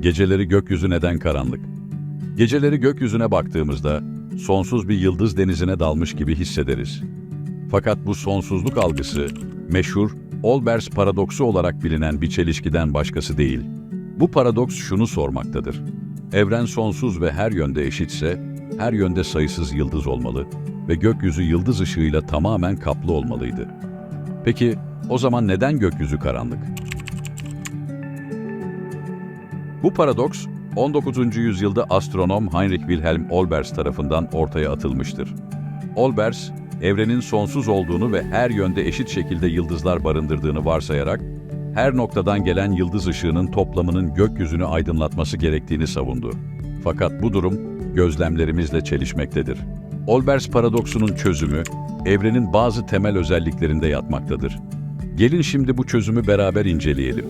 Geceleri gökyüzü neden karanlık? Geceleri gökyüzüne baktığımızda sonsuz bir yıldız denizine dalmış gibi hissederiz. Fakat bu sonsuzluk algısı meşhur Olbers paradoksu olarak bilinen bir çelişkiden başkası değil. Bu paradoks şunu sormaktadır. Evren sonsuz ve her yönde eşitse, her yönde sayısız yıldız olmalı ve gökyüzü yıldız ışığıyla tamamen kaplı olmalıydı. Peki o zaman neden gökyüzü karanlık? Bu paradoks 19. yüzyılda astronom Heinrich Wilhelm Olbers tarafından ortaya atılmıştır. Olbers, evrenin sonsuz olduğunu ve her yönde eşit şekilde yıldızlar barındırdığını varsayarak, her noktadan gelen yıldız ışığının toplamının gökyüzünü aydınlatması gerektiğini savundu. Fakat bu durum gözlemlerimizle çelişmektedir. Olbers paradoksunun çözümü, evrenin bazı temel özelliklerinde yatmaktadır. Gelin şimdi bu çözümü beraber inceleyelim.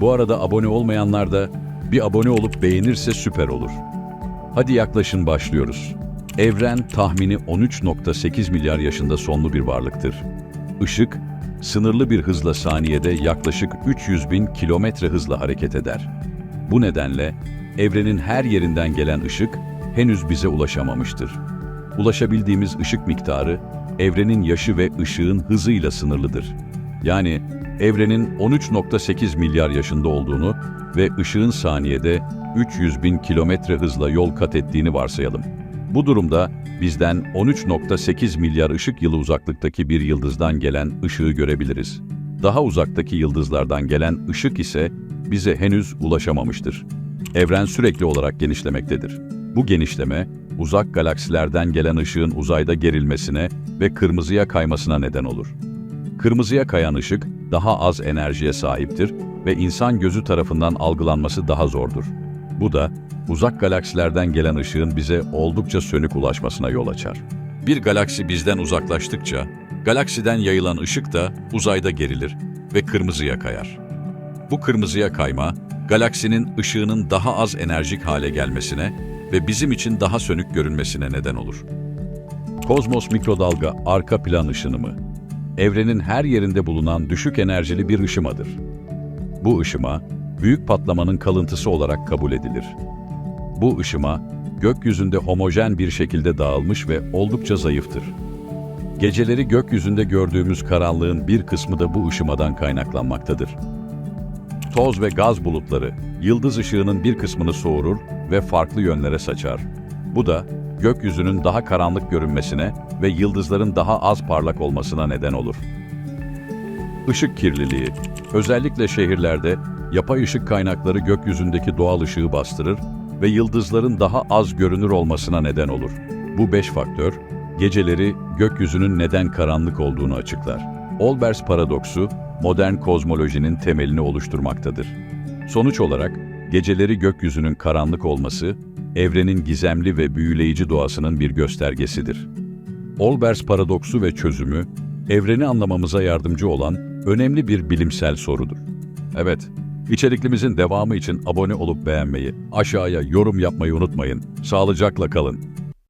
Bu arada abone olmayanlar da bir abone olup beğenirse süper olur. Hadi yaklaşın başlıyoruz. Evren tahmini 13.8 milyar yaşında sonlu bir varlıktır. Işık, sınırlı bir hızla saniyede yaklaşık 300 bin kilometre hızla hareket eder. Bu nedenle evrenin her yerinden gelen ışık henüz bize ulaşamamıştır. Ulaşabildiğimiz ışık miktarı evrenin yaşı ve ışığın hızıyla sınırlıdır. Yani evrenin 13.8 milyar yaşında olduğunu ve ışığın saniyede 300 bin kilometre hızla yol kat ettiğini varsayalım. Bu durumda bizden 13.8 milyar ışık yılı uzaklıktaki bir yıldızdan gelen ışığı görebiliriz. Daha uzaktaki yıldızlardan gelen ışık ise bize henüz ulaşamamıştır. Evren sürekli olarak genişlemektedir. Bu genişleme, uzak galaksilerden gelen ışığın uzayda gerilmesine ve kırmızıya kaymasına neden olur. Kırmızıya kayan ışık daha az enerjiye sahiptir ve insan gözü tarafından algılanması daha zordur. Bu da uzak galaksilerden gelen ışığın bize oldukça sönük ulaşmasına yol açar. Bir galaksi bizden uzaklaştıkça galaksiden yayılan ışık da uzayda gerilir ve kırmızıya kayar. Bu kırmızıya kayma, galaksinin ışığının daha az enerjik hale gelmesine ve bizim için daha sönük görünmesine neden olur. Kozmos mikrodalga arka plan ışınımı, evrenin her yerinde bulunan düşük enerjili bir ışımadır. Bu ışıma, büyük patlamanın kalıntısı olarak kabul edilir. Bu ışıma, gökyüzünde homojen bir şekilde dağılmış ve oldukça zayıftır. Geceleri gökyüzünde gördüğümüz karanlığın bir kısmı da bu ışımadan kaynaklanmaktadır. Toz ve gaz bulutları, yıldız ışığının bir kısmını soğurur ve farklı yönlere saçar. Bu da gökyüzünün daha karanlık görünmesine ve yıldızların daha az parlak olmasına neden olur. Işık kirliliği, özellikle şehirlerde yapay ışık kaynakları gökyüzündeki doğal ışığı bastırır ve yıldızların daha az görünür olmasına neden olur. Bu beş faktör, geceleri gökyüzünün neden karanlık olduğunu açıklar. Olbers paradoksu, modern kozmolojinin temelini oluşturmaktadır. Sonuç olarak, geceleri gökyüzünün karanlık olması, evrenin gizemli ve büyüleyici doğasının bir göstergesidir. Olbers paradoksu ve çözümü, evreni anlamamıza yardımcı olan önemli bir bilimsel sorudur. Evet, içeriklerimizin devamı için abone olup beğenmeyi, aşağıya yorum yapmayı unutmayın. Sağlıcakla kalın.